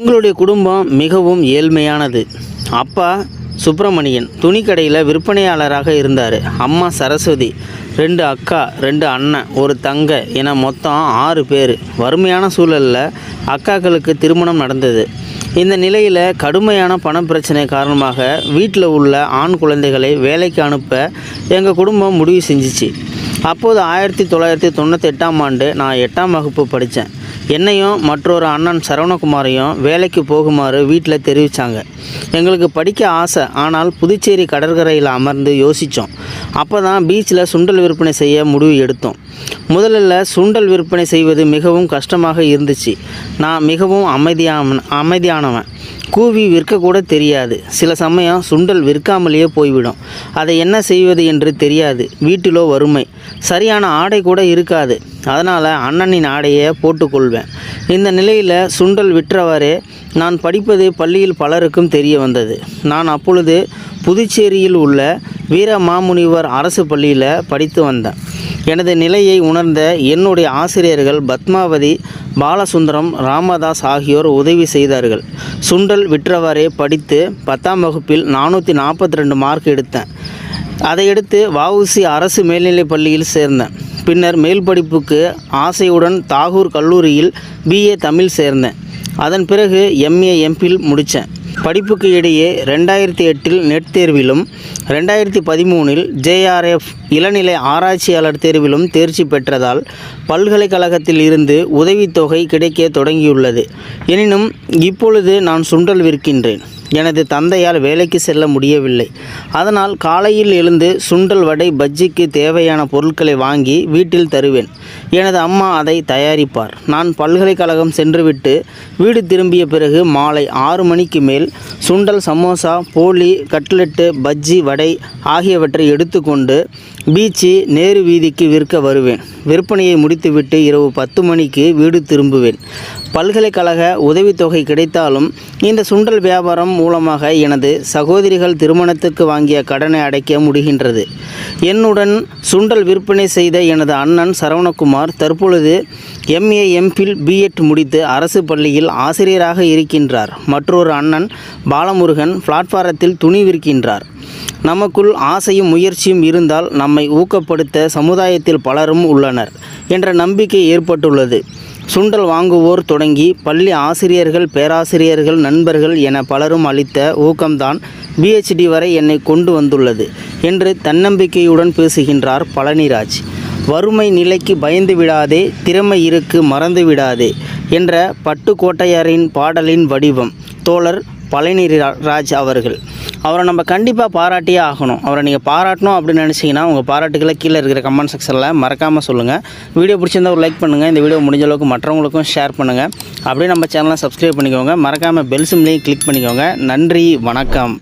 எங்களுடைய குடும்பம் மிகவும் ஏழ்மையானது. அப்பா சுப்பிரமணியன் துணிக்கடையில் விற்பனையாளராக இருந்தார். அம்மா சரஸ்வதி ரெண்டு அக்கா ரெண்டு அண்ணன் ஒரு தங்க என மொத்தம் ஆறு பேர். வறுமையான சூழலில் அக்காக்களுக்கு திருமணம் நடந்தது. இந்த நிலையில் கடுமையான பண பிரச்சனை காரணமாக வீட்டில் உள்ள ஆண் குழந்தைகளை வேலைக்கு அனுப்ப எங்கள் குடும்பம் முடிவு செஞ்சிச்சு. அப்போது ஆயிரத்தி தொள்ளாயிரத்தி தொண்ணூற்றி எட்டாம் ஆண்டு நான் எட்டாம் வகுப்பு படித்தேன் என்னையும் மற்றொரு அண்ணன் சரவணகுமாரையும் வேலைக்கு போகுமாறு வீட்டில் தெரிவித்தாங்க எங்களுக்கு படிக்க ஆசை ஆனால் புதுச்சேரி கடற்கரையில் அமர்ந்து யோசித்தோம் அப்போ தான் பீச்சில் சுண்டல் விற்பனை செய்ய முடிவு எடுத்தோம். முதலில் சுண்டல் விற்பனை செய்வது மிகவும் கஷ்டமாக இருந்துச்சு. நான் மிகவும் அமைதியான அமைதியானவன். கூவி விற்கக்கூட தெரியாது. சில சமயம் சுண்டல் விற்காமலேயே போய்விடும். அதை என்ன செய்வது என்று தெரியாது. வீட்டிலோ வறுமை. சரியான ஆடை கூட இருக்காது. அதனால் அண்ணனின் ஆடையை போட்டுக்கொள்வேன். இந்த நிலையில் சுண்டல் விற்றவாறே நான் படிப்பது பள்ளியில் பலருக்கும் தெரிய வந்தது. நான் அப்பொழுது புதுச்சேரியில் உள்ள வீர மாமுனிவர் அரசு பள்ளியில் படித்து வந்தேன். எனது நிலையை உணர்ந்த என்னுடைய ஆசிரியர்கள் பத்மாவதி பாலசுந்தரம் ராமதாஸ் ஆகியோர் உதவி செய்தார்கள். சுண்டல் விற்றவாறே படித்து பத்தாம் வகுப்பில் நானூற்றி நாற்பத்தி ரெண்டு மார்க் எடுத்தேன். அதையடுத்து வஉசி அரசு மேல்நிலைப் பள்ளியில் சேர்ந்தேன். பின்னர் மேல் படிப்புக்கு ஆசையுடன் தாகூர் கல்லூரியில் பிஏ தமிழ் சேர்ந்தேன். அதன் பிறகு எம்ஏ எம்பில் முடித்தேன் படிப்புக்கு இடையே ரெண்டாயிரத்தி எட்டில் நெட் தேர்விலும் ரெண்டாயிரத்தி பதிமூணில் ஜேஆர்எஃப் இளநிலை ஆராய்ச்சியாளர் தேர்விலும் தேர்ச்சி பெற்றதால் பல்கலைக்கழகத்தில் இருந்து உதவித்தொகை கிடைக்க தொடங்கியுள்ளது. எனினும் இப்பொழுது நான் சுண்டல் விற்கின்றேன். எனது தந்தையால் வேலைக்கு செல்ல முடியவில்லை. அதனால் காலையில் எழுந்து சுண்டல் வடை பஜ்ஜிக்கு தேவையான பொருட்களை வாங்கி வீட்டில் தருவேன். எனது அம்மா அதை தயாரிப்பார். நான் பல்கலைக்கழகம் சென்றுவிட்டு வீடு திரும்பிய பிறகு மாலை ஆறு மணிக்கு மேல் சுண்டல் சமோசா போலி கட்லெட்டு பஜ்ஜி வடை ஆகியவற்றை எடுத்துக்கொண்டு பீச்சு நேரு வீதிக்கு விற்க வருவேன். விற்பனையை முடித்துவிட்டு இரவு பத்து மணிக்கு வீடு திரும்புவேன். பல்கலைக்கழக உதவித்தொகை கிடைத்தாலும் இந்த சுண்டல் வியாபாரம் மூலமாக எனது சகோதரிகள் திருமணத்துக்கு வாங்கிய கடனை அடைக்க முடிகின்றது. என்னுடன் சுண்டல் விற்பனை செய்த எனது அண்ணன் சரவணகுமார் தற்பொழுது எம்ஏ எம்பில் பிஎட் முடித்து அரசு பள்ளியில் ஆசிரியராக இருக்கின்றார். மற்றொரு அண்ணன் பாலமுருகன் பிளாட்பாரத்தில் துணி விற்கின்றார். நமக்குள் ஆசையும் முயற்சியும் இருந்தால் நம்மை ஊக்கப்படுத்த சமுதாயத்தில் பலரும் உள்ளனர் என்ற நம்பிக்கை ஏற்பட்டுள்ளது. சுண்டல் வாங்குவோர் தொடங்கி பள்ளி ஆசிரியர்கள் பேராசிரியர்கள் நண்பர்கள் என பலரும் அளித்த ஊக்கம்தான் பிஹெச்டி வரை என்னை கொண்டு வந்துள்ளது என்று தன்னம்பிக்கையுடன் பேசுகின்றார் பழனிராஜ். வறுமை நிலைக்கு பயந்து விடாதே திறமை இருக்கு மறந்து விடாதே என்ற பட்டுக்கோட்டையாரின் பாடலின் வடிவம். தோழர் பழனி ரா- ராஜ் அவர்கள். அவரை நம்ம கண்டிப்பாக பாராட்டியே ஆகணும். அவரை நீங்கள் பாராட்டணும் அப்படின்னு நினச்சிங்கன்னா உங்கள் பாராட்டுகளை கீழே இருக்கிற கமெண்ட் செக்ஷனில் மறக்காமல் சொல்லுங்கள் வீடியோ பிடிச்சிருந்தா ஒரு லைக் பண்ணுங்கள் இந்த வீடியோ முடிஞ்ச அளவுக்கு மற்றவங்களுக்கும் ஷேர் பண்ணுங்கள் அப்படியே நம்ம சேனலை சப்ஸ்கிரைப் பண்ணிக்கோங்க. மறக்காமல் பெல் சிம்லையும் கிளிக் பண்ணிக்கோங்க. நன்றி வணக்கம்.